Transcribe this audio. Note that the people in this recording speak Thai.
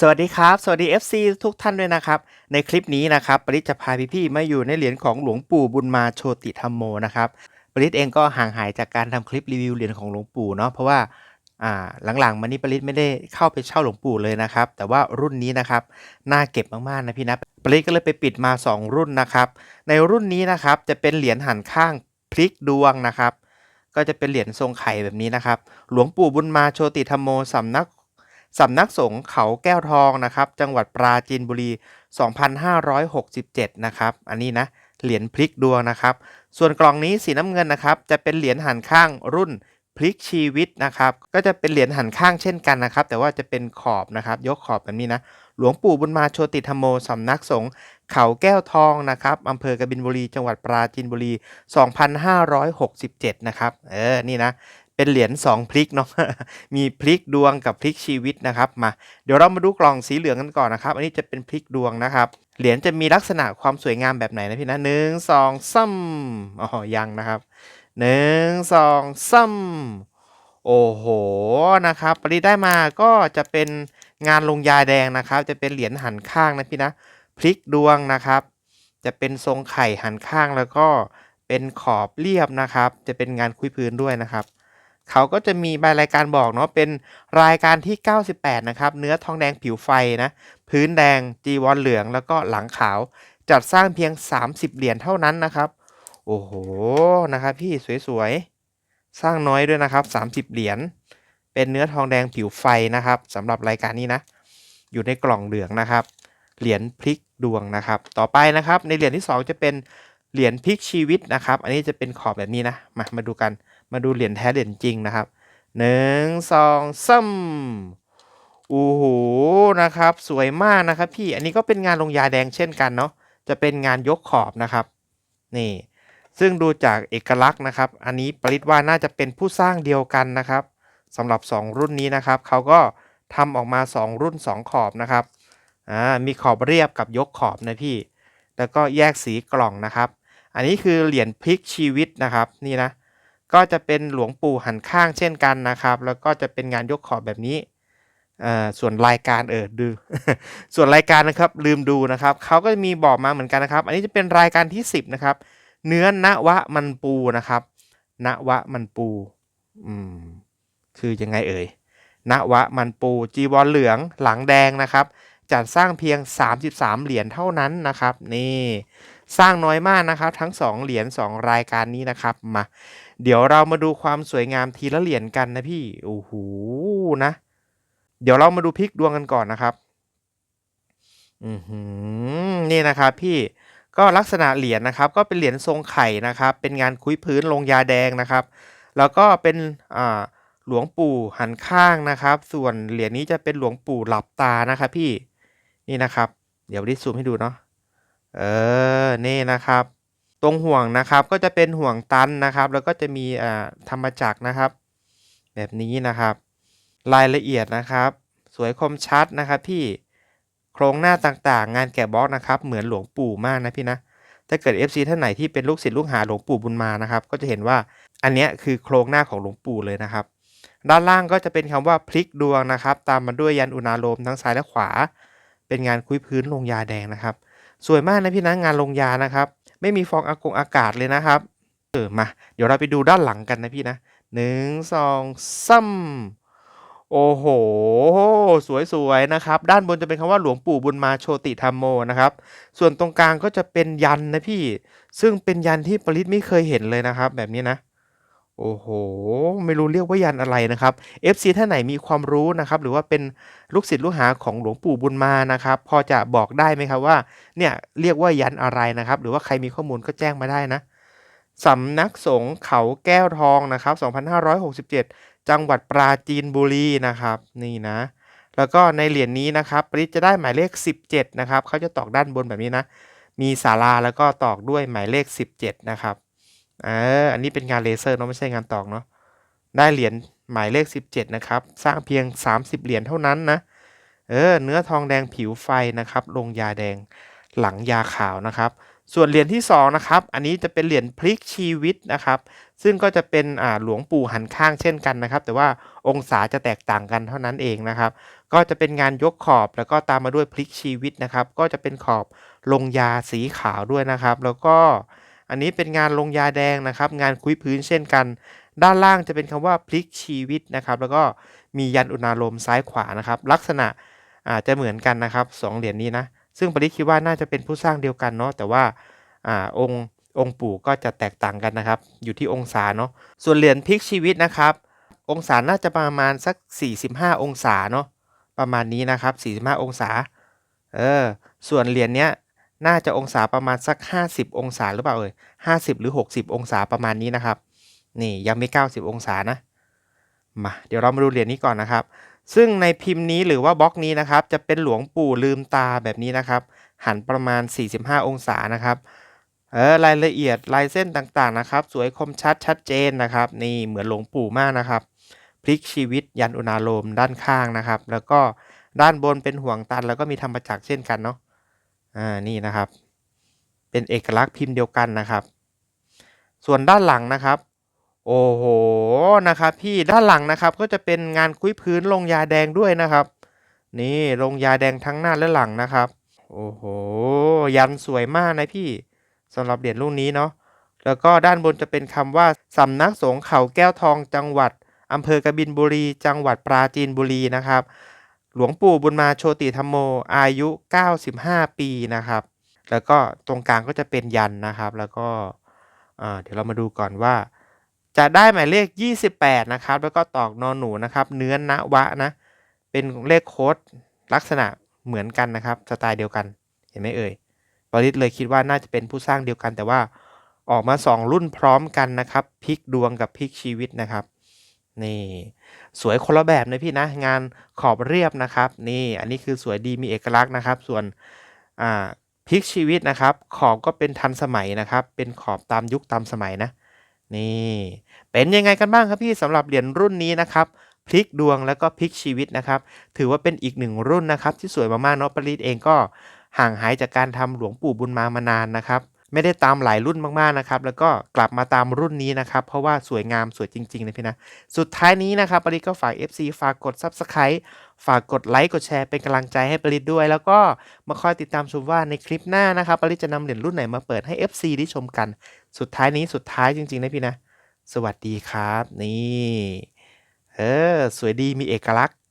สวัสดีครับ สวัสดี FC ทุกท่านด้วยนะครับ ในคลิปนี้นะครับ ปริศจะพาพี่ๆมาอยู่ในเหรียญของหลวงปู่บุญมาโชติธรรมโมนะครับ ปริศเองก็ห่างหายจากการทำคลิปรีวิวเหรียญของหลวงปู่เนาะ เพราะว่าอ่าหลังๆมานี้ปริศไม่ได้เข้าไปเช่าหลวงปู่เลยนะครับ แต่ว่ารุ่นนี้นะครับน่าเก็บมากๆนะพี่นะ ปริศก็เลยไปปิดมา 2 รุ่นนะครับ ในรุ่นนี้นะครับจะเป็นเหรียญหันข้างพลิกดวงนะครับ ก็จะเป็นเหรียญทรงไข่แบบนี้นะครับ หลวงปู่บุญมาโชติธรรมโมสำนัก สำนักสงฆ์เขาแก้วทองนะครับ จังหวัดปราจีนบุรี 2567 นะครับ อันนี้นะ เหรียญพลิกดวงนะครับ ส่วนกล่องนี้สีน้ำเงินนะครับ จะเป็นเหรียญหันข้างรุ่นพลิกชีวิตนะครับ ก็จะเป็นเหรียญหันข้างเช่นกันนะครับ แต่ว่าจะเป็นขอบนะครับ ยกขอบแบบนี้นะ หลวงปู่บุญมาโชติธรรมโมสำนักสงฆ์เขาแก้วทองนะครับอำเภอกบินบุรี จังหวัดปราจีนบุรี 2567 นะครับ เออ นี่นะ เป็นเหรียญ2พลิกเนาะมีพลิกดวงกับพลิกชีวิตนะครับมาเดี๋ยวเรามาดูกล่องสีเหลืองกันก่อนนะครับ อันนี้จะเป็นพลิกดวงนะครับเหรียญจะมีลักษณะความสวยงามแบบไหนนะพี่นะหนึ่งสองซ้ำอ๋อยังนะครับหนึ่งสองซ้ำโอ้โหนะครับปริได้มาก็จะเป็นงานลงยาแดงนะครับ จะเป็นเหรียญหันข้างนะพี่นะพลิกดวงนะครับ จะเป็นทรงไข่หันข้างแล้วก็เป็นขอบเรียบนะครับ จะเป็นงานคุยพื้นด้วยนะครับ เขาก็จะมีใบรายการบอกเนาะเป็นรายการที่ 98 นะครับ เนื้อทองแดงผิวไฟนะ พื้นแดงจีวรเหลืองแล้วก็หลังขาว จัดสร้างเพียง 30 เหรียญเท่านั้นนะครับ โอ้โห นะครับพี่สวยๆ สร้างน้อยด้วยนะครับ 30 เหรียญ เป็นเนื้อทองแดงผิวไฟนะครับสำหรับรายการนี้นะ อยู่ในกล่องเหลืองนะครับ เหรียญพลิกดวงนะครับ ต่อไปนะครับ ในเหรียญที่ 2 จะเป็นเหรียญพลิกชีวิตนะครับ อันนี้จะเป็นขอบแบบนี้นะ มา มาดูกัน มาดูเหรียญแท้เหรียญจริงนะครับหนึ่งสองซ้ำโอ้โหนะครับ สวยมากนะครับพี่อันนี้ก็เป็นงานลงยาแดงเช่นกันเนาะจะเป็นงานยกขอบนะครับนี่ซึ่งดูจากเอกลักษณ์นะครับ อันนี้ปริศว่าน่าจะเป็นผู้สร้างเดียวกันนะครับสำหรับ 2 รุ่นนี้นะครับเขาก็ทำออกมา 2 รุ่น 2 ขอบนะครับอ่ามีขอบเรียบกับยกขอบนะพี่ แล้วก็แยกสีกล่องนะครับ อันนี้คือเหรียญพลิกชีวิตนะครับนี่นะ ก็จะเป็นหลวงปู่หันข้างเช่นกันนะครับ แล้วก็จะเป็นงานยกขอบแบบนี้ส่วนรายการเออดู ส่วนรายการนะครับลืมดูนะครับเขาก็จะมีบอกมาเหมือนกันนะครับ อันนี้จะเป็นรายการที่ 10 นะครับ เนื้อนวะมันปูนะครับนวะมันปูอืมคือยังไงเอ่ยนวะมันปูจีวรเหลืองหลังแดงนะครับ จัดสร้างเพียง 33 เหรียญเท่านั้นนะครับ นี่ สร้างน้อยมากนะครับ ทั้ง 2 เหรียญ2 รายการนี้นะครับมาเดี๋ยวเรามาดูความสวยงามทีละเหรียญกันนะพี่โอ้โหนะ เดี๋ยวเรามาดูพลิกดวงกันก่อนนะครับอือหือนี่นะครับพี่ก็ลักษณะเหรียญนะครับ ก็เป็นเหรียญทรงไข่นะครับ เป็นงานคุยพื้นลงยาแดงนะครับ แล้วก็เป็นอ่าหลวงปู่หันข้างนะครับ ส่วนเหรียญนี้จะเป็นหลวงปู่หลับตานะครับพี่นี่นะครับ เดี๋ยวดิซูมให้ดูเนาะ เออ นี่นะครับ ตรงห่วงนะครับก็จะเป็นห่วงตันนะครับ แล้วก็จะมีอ่าธรรมจักรนะครับ แบบนี้นะครับ รายละเอียดนะครับ สวยคมชัดนะครับพี่โครงหน้าต่างๆ งานแกะบล็อกนะครับ เหมือนหลวงปู่มากนะพี่นะถ้าเกิด FC ท่านไหนที่เป็นลูกศิษย์ลูกหาหลวงปู่บุญมานะครับ ก็จะเห็นว่าอันเนี้ยคือโครงหน้าของหลวงปู่เลยนะครับ ด้านล่างก็จะเป็นคำว่าพลิกดวงนะครับ ตามมาด้วยยันอุณาโลมทั้งซ้ายและขวา เป็นงานคุยพื้นลงยาแดงนะครับ สวยมากนะพี่นะงานลงยานะครับ ไม่มีฟองอากงอากาศเลยนะครับ เออมาเดี๋ยวเราไปดูด้านหลังกันนะพี่นะหนึ่งสองซ้ำโอ้โห สวยๆนะครับ ด้านบนจะเป็นคำว่าหลวงปู่บุญมาโชติธรรมโมนะครับ ส่วนตรงกลางก็จะเป็นยันนะพี่ ซึ่งเป็นยันที่ปริศไม่เคยเห็นเลยนะครับ แบบนี้นะ โอ้โห ไม่รู้เรียกว่ายันอะไรนะครับ FC ท่านไหนมีความรู้นะครับ หรือว่าเป็นลูกศิษย์ลูกหาของหลวงปู่บุญมานะครับ พอจะบอกได้ไหมครับว่า เนี่ยเรียกว่ายันอะไรนะครับ หรือว่าใครมีข้อมูลก็แจ้งมาได้นะสำนักสงฆ์เขาแก้วทองนะครับ 2567 จังหวัดปราจีนบุรีนะครับ นี่นะ แล้วก็ในเหรียญนี้นะครับปริศจะได้หมายเลข 17 นะครับเขาจะตอกด้านบนแบบนี้นะ มีศาลาแล้วก็ตอกด้วยหมายเลข 17 นะครับ เอออันนี้เป็นงานเลเซอร์เนาะไม่ใช่งานตอกเนาะได้เหรียญหมายเลข 17 นะครับ สร้างเพียง 30 เหรียญเท่านั้นนะ เออ เนื้อทองแดงผิวไฟนะครับ ลงยาแดงหลังยาขาวนะครับ ส่วนเหรียญที่ 2 นะครับ อันนี้จะเป็นเหรียญพลิกชีวิตนะครับ ซึ่งก็จะเป็นอ่าหลวงปู่หันข้างเช่นกันนะครับ แต่ว่าองศาจะแตกต่างกันเท่านั้นเองนะครับ ก็จะเป็นงานยกขอบแล้วก็ตามมาด้วยพลิกชีวิตนะครับ ก็จะเป็นขอบลงยาสีขาวด้วยนะครับ แล้วก็ อันนี้เป็นงานลงยาแดงนะครับ งานคุยพื้นเช่นกัน ด้านล่างจะเป็นคำว่าพลิกชีวิตนะครับ แล้วก็มียันอุณาลมซ้ายขวานะครับ ลักษณะอาจจะเหมือนกันนะครับสองเหรียญนี้นะ ซึ่งปริคิดว่าน่าจะเป็นผู้สร้างเดียวกันเนาะแต่ว่าอ่าองค์องค์ปู่ก็จะแตกต่างกันนะครับ อยู่ที่องศาเนาะส่วนเหรียญพลิกชีวิตนะครับ องศาน่าจะประมาณสัก 45 องศาเนาะประมาณนี้นะครับ 45 องศาเออส่วนเหรียญเนี้ย น่าจะองศาประมาณสัก 50 องศาหรือเปล่าเอ่ย50 หรือ 60 องศาประมาณนี้นะครับ นี่ยังไม่ 90 องศานะ มาเดี๋ยวเรามาดูเหรียญนี้ก่อนนะครับ ซึ่งในพิมพ์นี้หรือว่าบล็อกนี้นะครับ จะเป็นหลวงปู่ลืมตาแบบนี้นะครับ หันประมาณ 45 องศานะครับ เออรายละเอียดลายเส้นต่างๆนะครับ สวยคมชัดชัดเจนนะครับ นี่เหมือนหลวงปู่มากนะครับพลิกชีวิตยันอุณาโลมด้านข้างนะครับ แล้วก็ด้านบนเป็นห่วงตันแล้วก็มีธรรมจักรเช่นกันเนาะ อ่านี่นะครับ เป็นเอกลักษณ์พิมพ์เดียวกันนะครับ ส่วนด้านหลังนะครับ โอ้โหนะครับพี่ด้านหลังนะครับก็จะเป็นงานคุ้ยพื้นลงยาแดงด้วยนะครับ นี่ลงยาแดงทั้งหน้าและหลังนะครับ โอ้โหยันสวยมากนะพี่สำหรับเหรียญรุ่นนี้เนาะแล้วก็ด้านบนจะเป็นคำว่าสำนักสงฆ์เขาแก้วทองจังหวัดอำเภอกบินบุรี จังหวัดปราจีนบุรีนะครับ หลวงปู่บุญมาโชติธรรมโมอายุ 95 ปีนะครับ แล้วก็ตรงกลางก็จะเป็นยันนะครับ แล้วก็เดี๋ยวเรามาดูก่อนว่า จะได้หมายเลข 28 นะครับ แล้วก็ตอกนอนหนูนะครับ เนื้อนะวะนะ เป็นเลขโค้ดลักษณะเหมือนกันนะครับ สไตล์เดียวกัน เห็นไหมเอ่ยปริศเลยคิดว่าน่าจะเป็นผู้สร้างเดียวกัน แต่ว่าออกมา 2 รุ่นพร้อมกันนะครับพลิกดวงกับพลิกชีวิตนะครับ นี่ สวยคนละแบบนะพี่นะ งานขอบเรียบนะครับ นี่อันนี้คือสวยดีมีเอกลักษณ์นะครับ ส่วนอ่าพลิกชีวิตนะครับ ขอบก็เป็นทันสมัยนะครับ เป็นขอบตามยุคตามสมัยนะ นี่ เป็นยังไงกันบ้างครับพี่สำหรับเหรียญรุ่นนี้นะครับพลิกดวงแล้วก็พลิกชีวิตนะครับ ถือว่าเป็นอีกหนึ่งรุ่นนะครับ ที่สวยมากๆเนาะปริศเองก็ห่างหายจากการทำหลวงปู่บุญมามานานนะครับ ไม่ได้ตามหลายรุ่นมากๆนะครับ แล้วก็กลับมาตามรุ่นนี้นะครับ เพราะว่าสวยงามสวยจริงๆนะพี่นะ สุดท้ายนี้นะครับปริศก็ฝาก FC ฝากกด Subscribe ฝากกดไลค์กดแชร์เป็นกำลังใจให้ปริศด้วย แล้วก็มาคอยติดตามชมว่าในคลิปหน้านะครับปริศจะนำเหรียญรุ่นไหนมาเปิดให้ FC ได้ชมกัน สุดท้ายนี้สุดท้ายจริงๆนะพี่นะ สวัสดีครับ นี่ เออ สวยดีมีเอกลักษณ์